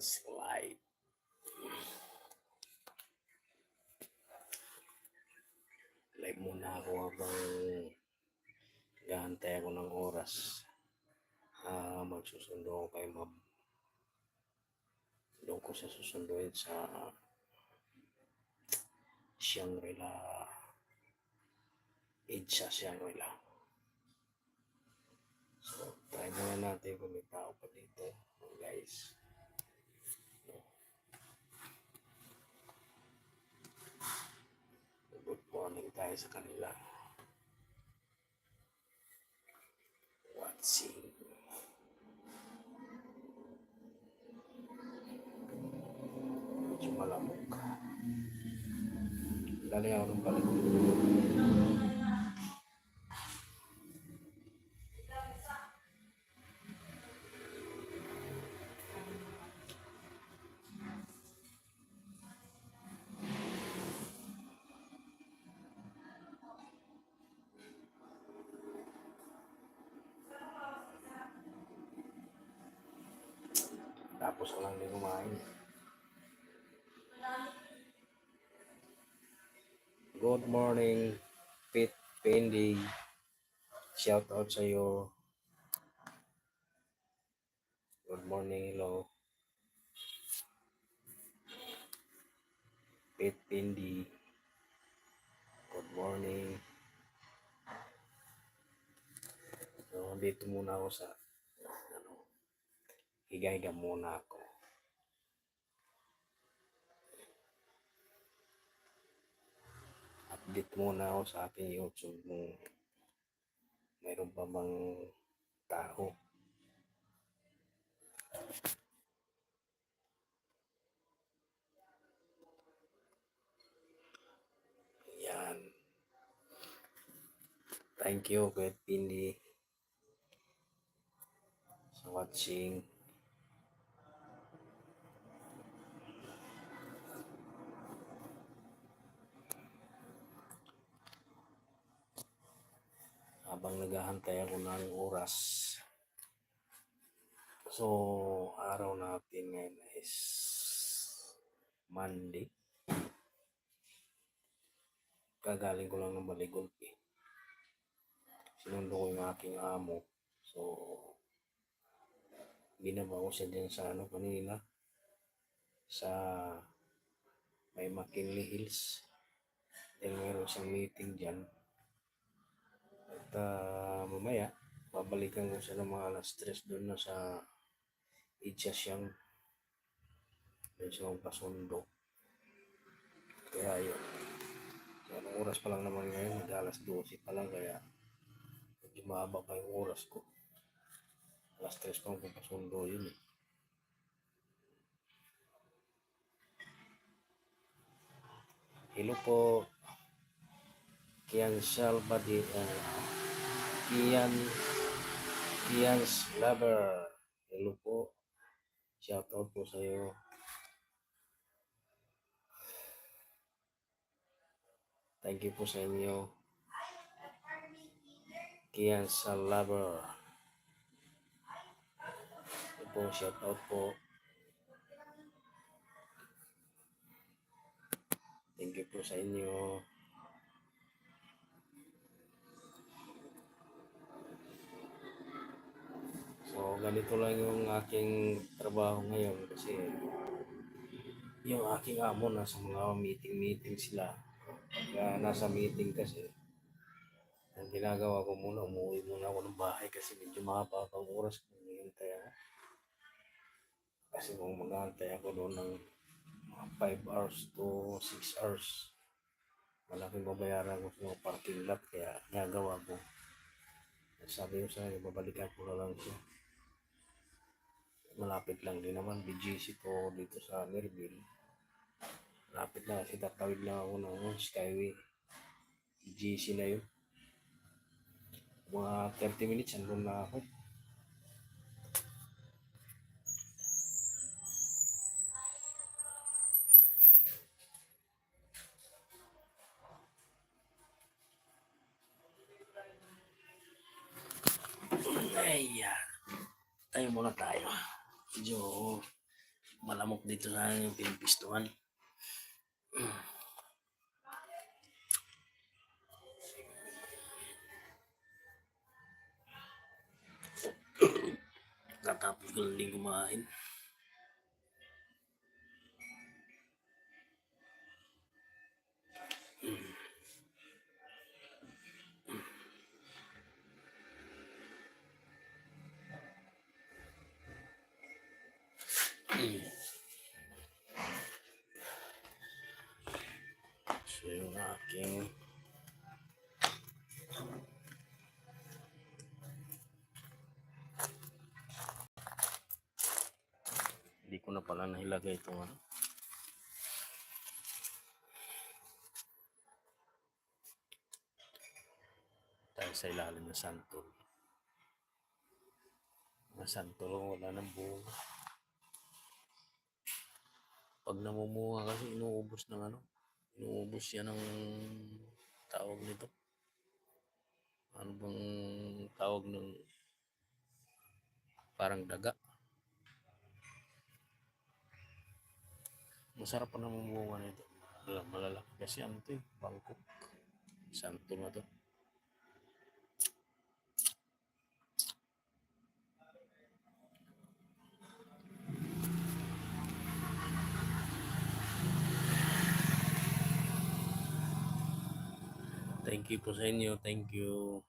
Yes, live. Muna ako habang gahantay ako ng oras. Ah, magsusundo ako kay ma'am. Doon ko siya susunduin sa Shangri-La. Edsa Shangri-La. So, try muna natin kung may tao pa dito. Guys. Good morning tayo sa kanila. Watching. Medyo malamok. Ako ng balik. Ko lang din kumain. Good morning, Pete Pendy. Shout out sa iyo. Good morning, hello. Pete Pendy. Good morning. So, dito muna ako sa ano, higa-higa muna ako. Update muna ako sa aking YouTube kung mayroon pa bang tao. Yan. Thank you, Kuya Pindi, sa watching. Habang naghahantay ako ng oras. So, araw natin ngayon is Monday. Kagaling ko lang ng Baligol eh. Sinundo ko yung aking amo. So, binaba ko siya dyan sa ano kanina. Sa may McKinley Hills. Dahil mayroon siyang meeting dyan. At ah, mamaya, babalikan ko siya ng mga alas 3 doon na sa Idja siyang doon siya pasundo. Kaya yun. So, anong oras pa lang naman ngayon? Mag alas 12 pa lang kaya medyo mahaba pa yung oras ko. Alas 3 pa lang pasundo yun eh. Hello po. Kian Salvadi, uh, Kian, Kian's Lover. Hello po. Shoutout po sa iyo. Thank you po sa inyo. Kian Lover. Hello po, shoutout po. Thank you po sa inyo. So, ganito lang yung aking trabaho ngayon kasi yung aking amo nasa mga meeting-meeting sila. Kaya nasa meeting kasi, ang ginagawa ko muna, umuwi muna ako ng bahay kasi medyo mahaba pang oras kung hihintay. Kasi kung mag-aantay ako doon ng mga 5 hours to 6 hours, malaking babayaran ko sa mga parking lot kaya nagawa ko. Sabi ko sa kanya, babalikan ko na lang siya malapit lang din naman BGC to dito sa Nerville malapit na kasi tatawid lang ako ng Skyway BGC na yun mga 30 minutes andun na ako Ayan. Tayo muna tayo. Medyo Malamok dito sa yung pinipistuhan. Katapos ko lang din kumain. So yung aking hindi ko na pala nahilagay itong ano. Dahil sa ilalim ng santol. Mga santol wala ng bunga. Pag namumunga kasi inuubos ng ano. Inuubos yan ng tawag nito. Ano bang tawag ng parang daga. Masarap pa naman bunga nito. Malalaki kasi ano to eh, Bangkok. Santo na to. Thank you po sa inyo. Thank you.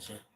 Siya.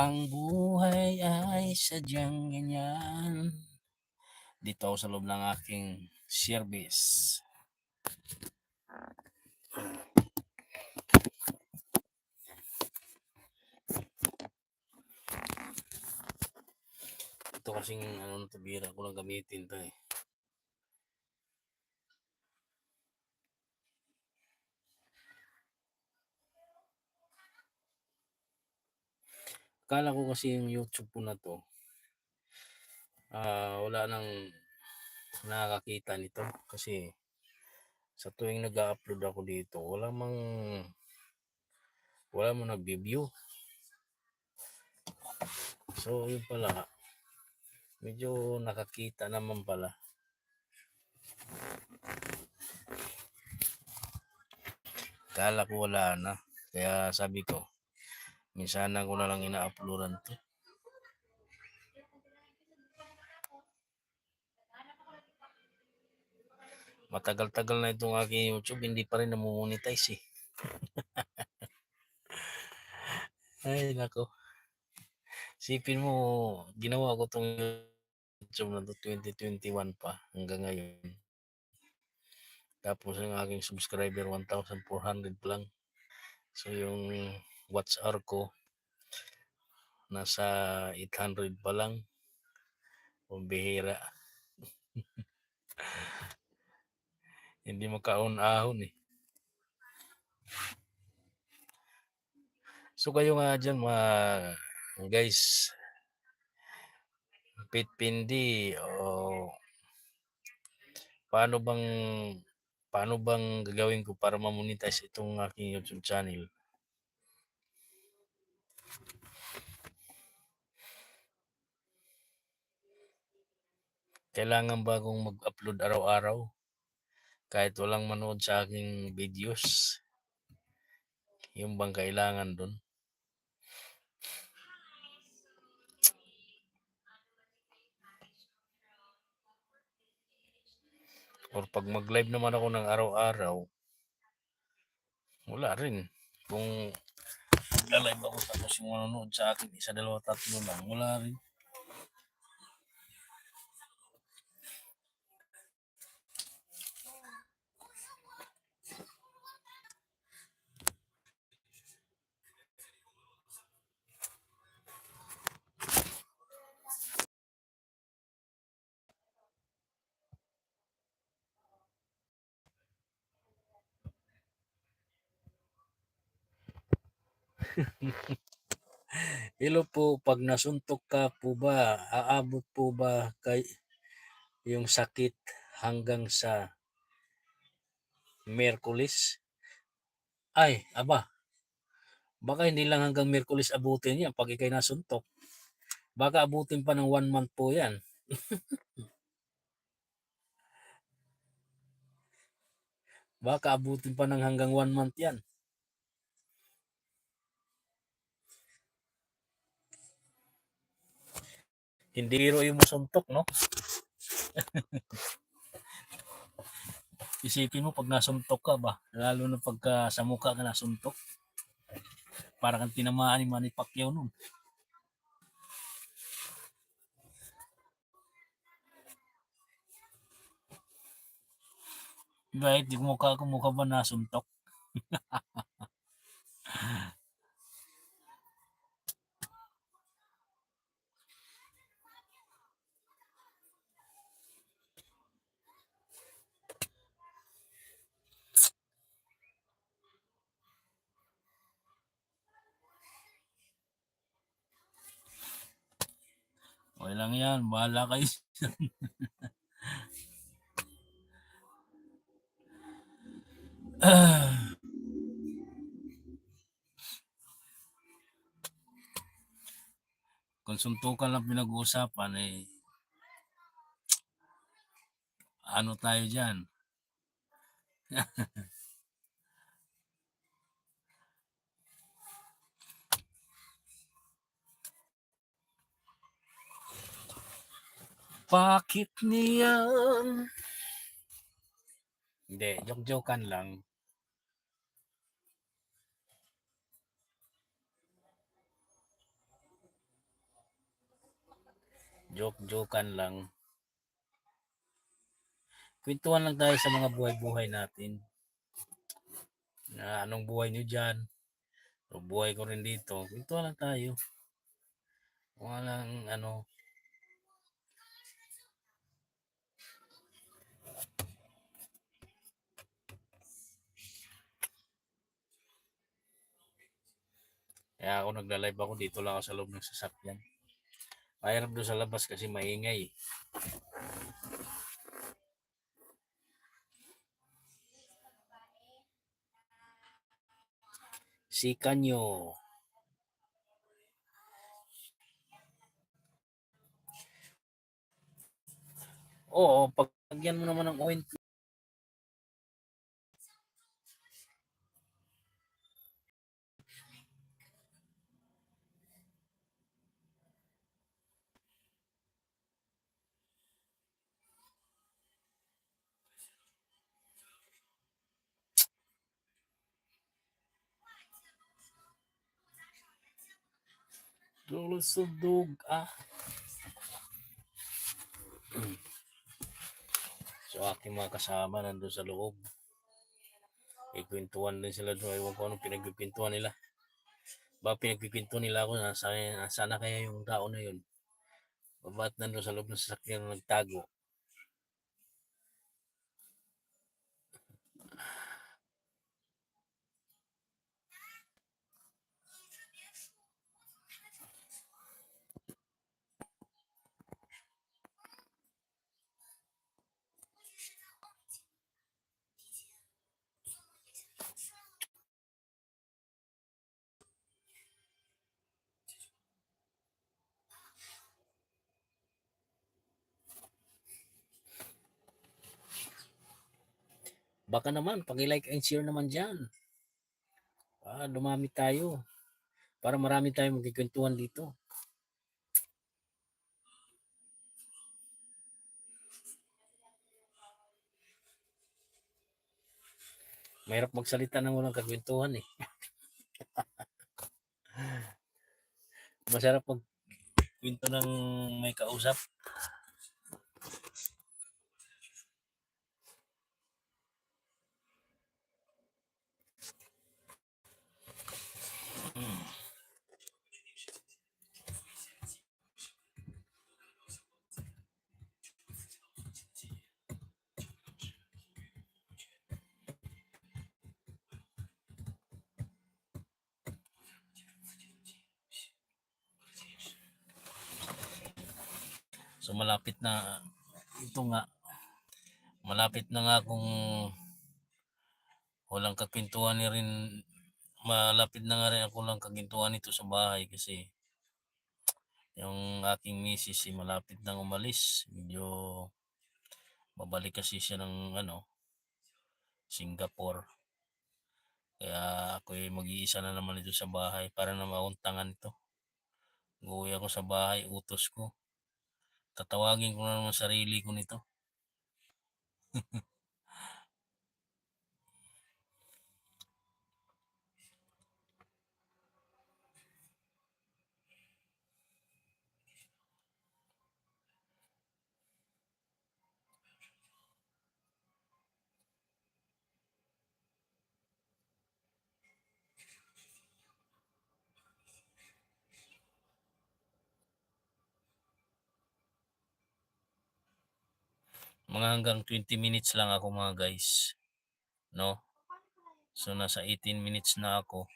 Ang buhay ay sadyang ganyan. Dito sa loob ng aking service. Ito kasing ano na to, bira ko lang gamitin to eh. Akala ko kasi yung YouTube ko na to, ah wala nang nakakita nito kasi sa tuwing nag-upload ako dito, wala mang wala mo nagbi-view. So, yun pala. Medyo nakakita naman pala. Kala ko wala na. Kaya sabi ko, minsan ko na lang ina-uploadan to. Matagal-tagal na itong aking YouTube, hindi pa rin namomonetize eh. Ay, nako. Sipin mo, ginawa ko tong YouTube na to 2021 pa hanggang ngayon. Tapos ang aking subscriber 1,400 pa lang. So yung watch hour ko nasa 800 pa lang. Pambihira. Hindi makaon-ahon eh. So kayo nga dyan mga guys, pitpindi o paano bang paano bang gagawin ko para ma-monetize itong aking YouTube channel? Kailangan ba akong mag-upload araw-araw? Kahit walang manood sa aking videos? Yung bang kailangan dun? Or pag mag-live naman ako ng araw-araw, wala rin. Kung mag-live ako tapos yung manonood sa akin, isa, dalawa, tatlo lang, wala rin. Hello po, pag nasuntok ka po ba, aabot po ba kay yung sakit hanggang sa Merkulis? Ay, aba. Baka hindi lang hanggang Merkulis abutin yan pag ikay nasuntok. Baka abutin pa ng one month po yan. Baka abutin pa ng hanggang one month yan. Hindi biro yung masuntok, no? Isipin mo pag nasuntok ka ba, lalo na pagka sa mukha ka nasuntok. Para kang tinamaan ni Manny Pacquiao nun. Kahit di mukha ko mukha ba nasuntok? lang yan, bahala kayo. Ah. Kung suntukan lang pinag-uusapan, eh, ano tayo dyan? Bakit niyan? Hindi, joke-jokean lang. Joke-jokean lang. Kwentuhan lang tayo sa mga buhay-buhay natin. Na anong buhay nyo dyan? O buhay ko rin dito. Kwentuhan lang tayo. Walang ano. Kaya ako nagla-live ako dito lang ako sa loob ng sasakyan. Mahirap doon sa labas kasi maingay. Si Kanyo. Oo, pagpagyan mo naman ng ointment. Lulusudog ah. So aking mga kasama nandun sa loob. Ikwentuhan din sila doon. Ewan ko anong pinagpipintuhan nila. Ba pinagpipintuhan nila ako na sana, sana kaya yung tao na yun. Ba't nandun sa loob ng sasakyan na nagtago? Baka naman, pag-like and share naman dyan. Ah, dumami tayo. Para marami tayong magkikwentuhan dito. Mahirap magsalita ng walang kagwentuhan eh. Masarap pag kwento ng may kausap. So malapit na ito nga malapit na nga kung walang kakwentuhan ni rin malapit na nga rin ako lang kagintuhan nito sa bahay kasi yung aking misis si malapit nang umalis. Medyo babalik kasi siya ng ano Singapore. Kaya ako mag-iisa na naman ito sa bahay para na mauntangan ito. Uwi ako sa bahay utos ko tatawagin ko na naman sarili ko nito mga hanggang 20 minutes lang ako mga guys no? So nasa 18 minutes na ako.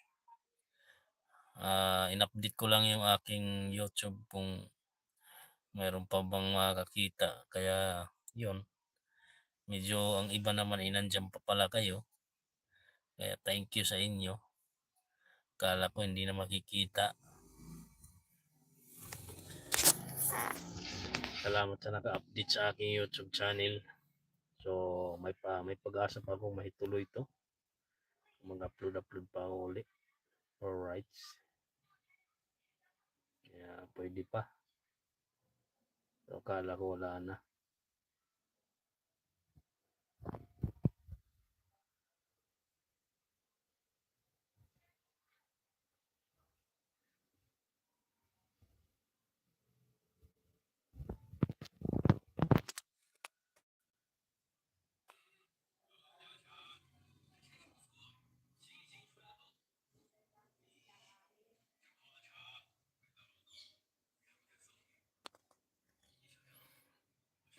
Ah, in-update ko lang yung aking YouTube kung mayroon pa bang makakita. Kaya yun. Medyo ang iba naman ay nandyan pa pala kayo. Kaya thank you sa inyo. Kala ko hindi na makikita salamat sa naka-update sa aking YouTube channel. So may pa may pag-asa pa akong mahituloy ito. Mag-upload upload pa ako ulit alright. Kaya pwede pa. So kala ko wala na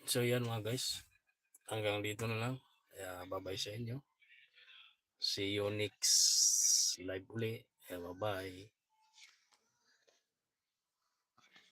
So yan mga guys. Hanggang dito na lang. Kaya bye-bye sa inyo. See you next live uli. Kaya bye-bye.